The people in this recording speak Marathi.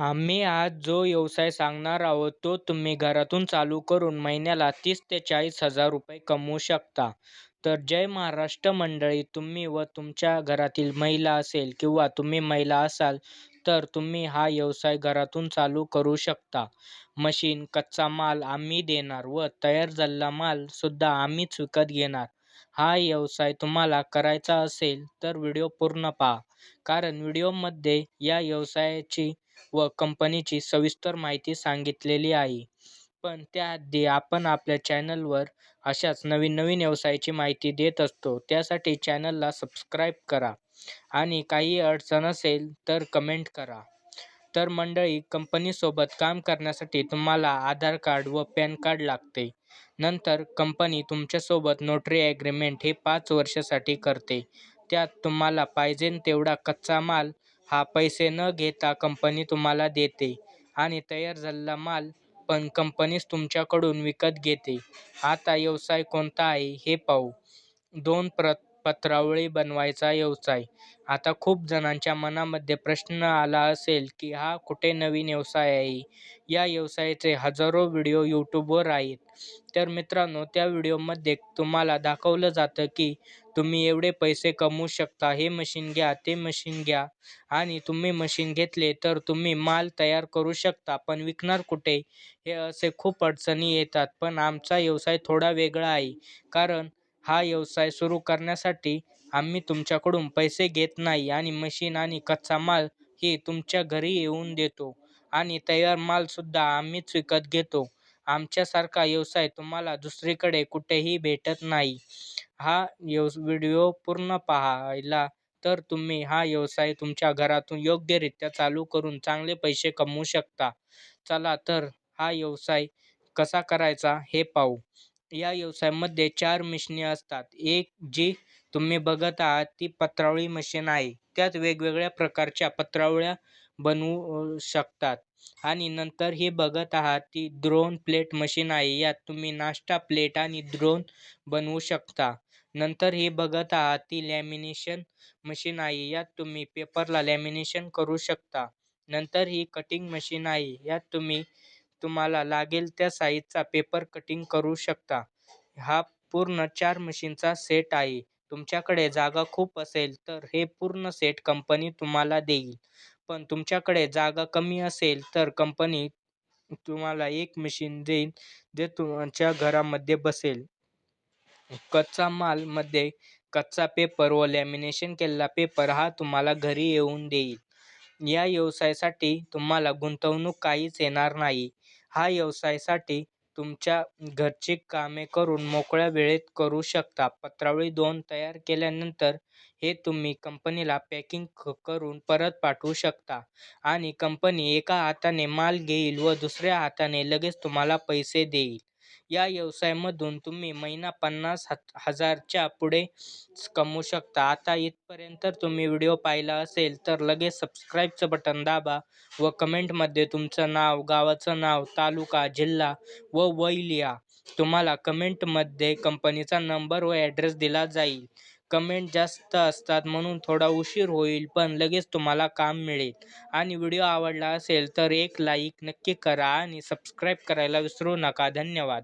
आम्ही आज जो व्यवसाय सांगणार आहोत तो तुम्ही घरातून चालू करून महिन्याला तीस ते चाळीस हजार रुपये कमवू शकता. तर जय महाराष्ट्र मंडळी तुम्ही व तुमच्या घरातील महिला असेल किंवा तुम्ही महिला असाल तर तुम्ही हा व्यवसाय घरातून चालू करू शकता. मशीन कच्चा माल आम्ही देणार व तयार झालेला मालसुद्धा आम्हीच विकत घेणार. हा व्यवसाय तुम्हाला करायचा असेल तर व्हिडिओ पूर्ण पहा. कारण व्हिडिओमध्ये या व्यवसायाची व कंपनीची सविस्तर माहिती सांगितलेली आहे. पण त्याआधी आपण आपल्या चॅनलवर अशाच नवीन नवीन व्यवसायाची माहिती देत असतो. त्यासाठी चॅनलला सबस्क्राईब करा आणि काही अडचण असेल तर कमेंट करा. तर मंडळी कंपनीसोबत काम करण्यासाठी तुम्हाला आधार कार्ड व पॅन कार्ड लागते. नंतर कंपनी तुमच्यासोबत नोटरी ॲग्रीमेंट हे पाच वर्षासाठी करते. त्यात तुम्हाला पाहिजे तेवढा कच्चा माल हा पैसे न घेता कंपनी तुम्हाला देते आणि तयार झालेला माल पण कंपनीच तुमच्याकडून विकत घेते. आता व्यवसाय कोणता आहे हे पाहू. दोन प्र पत्रावळी बनवायचा व्यवसाय. आता खूप जणांच्या मनामध्ये प्रश्न आला असेल की हा कुठे नवीन व्यवसाय आहे? या व्यवसायाचे हजारो व्हिडिओ यूट्यूबवर आहेत. तर मित्रांनो त्या व्हिडिओमध्ये तुम्हाला दाखवलं जातं की तुम्ही एवढे पैसे कमवू शकता हे मशीन घ्या ते मशीन घ्या आणि तुम्ही मशीन घेतले तर तुम्ही माल तयार करू शकता पण विकणार कुठे? हे असे खूप अडचणी येतात पण आमचा व्यवसाय थोडा वेगळा आहे. कारण हा व्यवसाय सुरू करण्यासाठी आम्ही तुमच्याकडून पैसे घेत नाही आणि मशीन आणि कच्चा माल ही तुमच्या घरी येऊन देतो आणि तयार मालसुद्धा आम्हीच विकत घेतो. आमच्यासारखा व्यवसाय तुम्हाला दुसरीकडे कुठेही भेटत नाही. हा व्यव व्हिडिओ पूर्ण पाहायला तर तुम्ही हा व्यवसाय तुमच्या घरातून योग्यरित्या चालू करून चांगले पैसे कमवू शकता. चला तर हा व्यवसाय कसा करायचा हे पाहू. या व्यवसायामध्ये चार मशिनी असतात. एक जी तुम्ही बघत आहात ती पत्रावळी मशीन आहे. त्यात वेगवेगळ्या प्रकारच्या पत्रावळ्या बनवू शकतात. आणि नंतर हे बघत आहात ती द्रोण प्लेट मशीन आहे. यात तुम्ही नाश्ता प्लेट आणि द्रोण बनवू शकता. नंतर हे बघत आहात ती लॅमिनेशन मशीन आहे. यात तुम्ही पेपरला लॅमिनेशन करू शकता. नंतर ही कटिंग मशीन आहे. यात तुम्ही तुम्हाला लागेल त्या साईजचा पेपर कटिंग करू शकता. हा पूर्ण चार मशीनचा सेट आहे. तुमच्याकडे जागा खूप असेल तर हे पूर्ण सेट कंपनी तुम्हाला देईल. पण तुमच्याकडे जागा कमी असेल तर कंपनी तुम्हाला एक मशीन देईल जे तुमच्या घरामध्ये बसेल. कच्चा मालमध्ये कच्चा पेपर व लॅमिनेशन केलेला पेपर हा तुम्हाला घरी येऊन देईल. या व्यवसायासाठी तुम्हाला गुंतवणूक काहीच येणार नाही. हा व्यवसायासाठी तुमच्या घरची कामे करून मोकळ्या वेळेत करू शकता. पत्रावळी दोन तयार केल्यानंतर हे तुम्ही कंपनीला पॅकिंग क करून परत पाठवू शकता. आणि कंपनी एका हाताने माल घेईल व दुसऱ्या हाताने लगेच तुम्हाला पैसे देईल. या व्यवसायामधून तुम्ही महिना पन्नास ह हजारच्या पुढे कमवू शकता. आता इथपर्यंत तुम्ही व्हिडिओ पाहिला असेल तर लगेच सबस्क्राईबचं बटन दाबा व कमेंटमध्ये तुमचं नाव गावाचं नाव तालुका जिल्हा व वय लिहा. तुम्हाला कमेंटमध्ये कंपनीचा नंबर व ॲड्रेस दिला जाईल. कमेंट जास्त असतात म्हणून थोडा उशीर होईल पण लगेच तुम्हाला काम मिळेल. आणि व्हिडिओ आवडला असेल तर एक लाईक नक्की करा आणि सबस्क्राईब करायला विसरू नका. धन्यवाद.